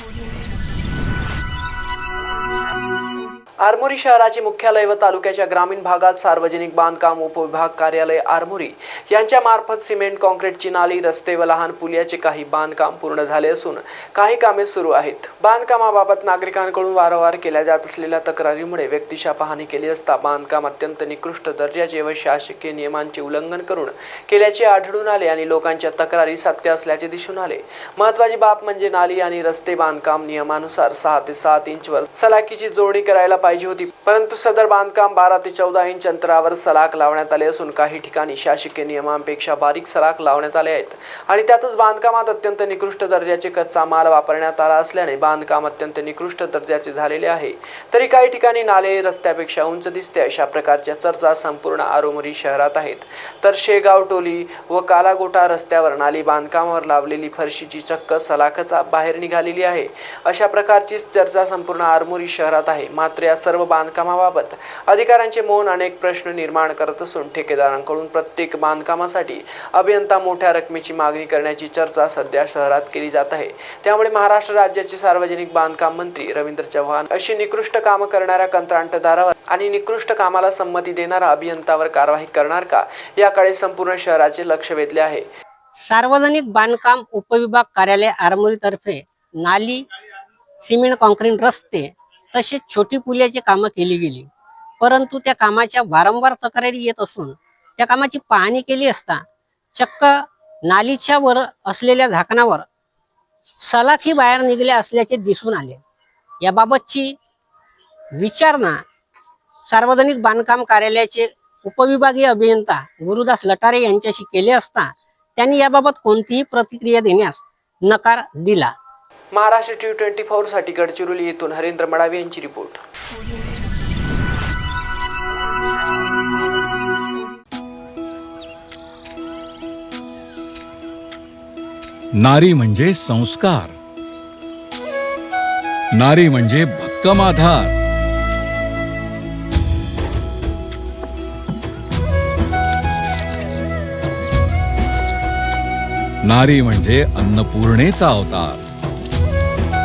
Audio Armori शहराचे मुख्यालय व तालुक्याच्या ग्रामीण भागात सार्वजनिक बांधकाम उपविभाग कार्यालय आरमोरी यांच्या मार्फत सिमेंट कॉन्क्रीटची नाली रस्ते व लहान पुलियाचे काही बांधकाम पूर्ण झाले असून काही कामे सुरू आहेत. बांधकामाबाबत नागरिकांकडून वारंवार केल्या जात असलेल्या तक्रारीमुळे व्यक्तिशा पाहणी केली असता बांधकाम अत्यंत निकृष्ट दर्जाचे व शासकीय नियमांचे उल्लंघन करून केल्याचे आढळून आले आणि लोकांच्या तक्रारी सत्य असल्याचे दिसून आले. महत्वाची बाब म्हणजे नाली आणि रस्ते बांधकाम नियमानुसार सहा ते सात इंचवर सलाखीची जोडणी करायला पाहिजे. होती. परंतु सदर बांधकाम बारा ते चौदा इंच अंतरावर सलाख लावण्यात आले असून काही ठिकाणी शासकीय नियमांपेक्षा बारीक सलाख लावण्यात आले आहेत. आणि त्यातच बांधकामात अत्यंत निकृष्ट दर्जाचे कच्चा माल वापरण्यात आला असल्याने बांधकाम अत्यंत निकृष्ट दर्जाचे झालेले आहे. तरी काही ठिकाणी नाले रस्त्यापेक्षा उंच दिसते अशा प्रकारच्या चर्चा संपूर्ण आरोमरी शहरात आहेत. तर शेगाव टोली व कालागोटा रस्त्यावर नाली बांधकामावर लावलेली फरशीची चक्क सलाखच बाहेर निघालेली आहे. अशा प्रकारची चर्चा संपूर्ण आरमोरी शहरात आहे. मात्र या सर्व बांधकामाबाबत. अधिकाऱ्यांचे मौन अनेक प्रश्न निर्माण करत असून ठेकेदारांकडून प्रत्येक बांधकामासाठी अभियंता मोठ्या रकमेची मागणी करण्याची चर्चा सध्या शहरात केली जात आहे. त्यामुळे महाराष्ट्र राज्याचे सार्वजनिक बांधकाम मंत्री रवींद्र चव्हाण अशी निकृष्ट कामं करणाऱ्या कंत्राटदारावर आणि निकृष्ट कामाला संमती देणारा अभियंतावर कारवाई करणार का याकडे संपूर्ण शहराचे लक्ष वेधले आहे. सार्वजनिक बांधकाम उपविभाग कार्यालय आरमोरीतर्फे नाली सिमेंट कॉन्क्रीट रस्ते तसेच छोटी पुल्याची कामं केली गेली. परंतु त्या कामाच्या वारंवार तक्रारी येत असून त्या कामाची पाहणी केली असता चक्क नालीच्या वर असलेल्या झाकणावर सलाखी बाहेर निघल्या असल्याचे दिसून आले. याबाबतची विचारणा सार्वजनिक बांधकाम कार्यालयाचे उपविभागीय अभियंता गुरुदास लटारे यांच्याशी केले असता त्यांनी याबाबत कोणतीही प्रतिक्रिया देण्यास नकार दिला. महाराष्ट्र टी ट्वेंटी फोरसाठी गडचिरोली येथून हरेंद्र मडावी यांची रिपोर्ट. नारी म्हणजे संस्कार. नारी म्हणजे भक्कम आधार नारी म्हणजे अन्नपूर्णेचा अवतार.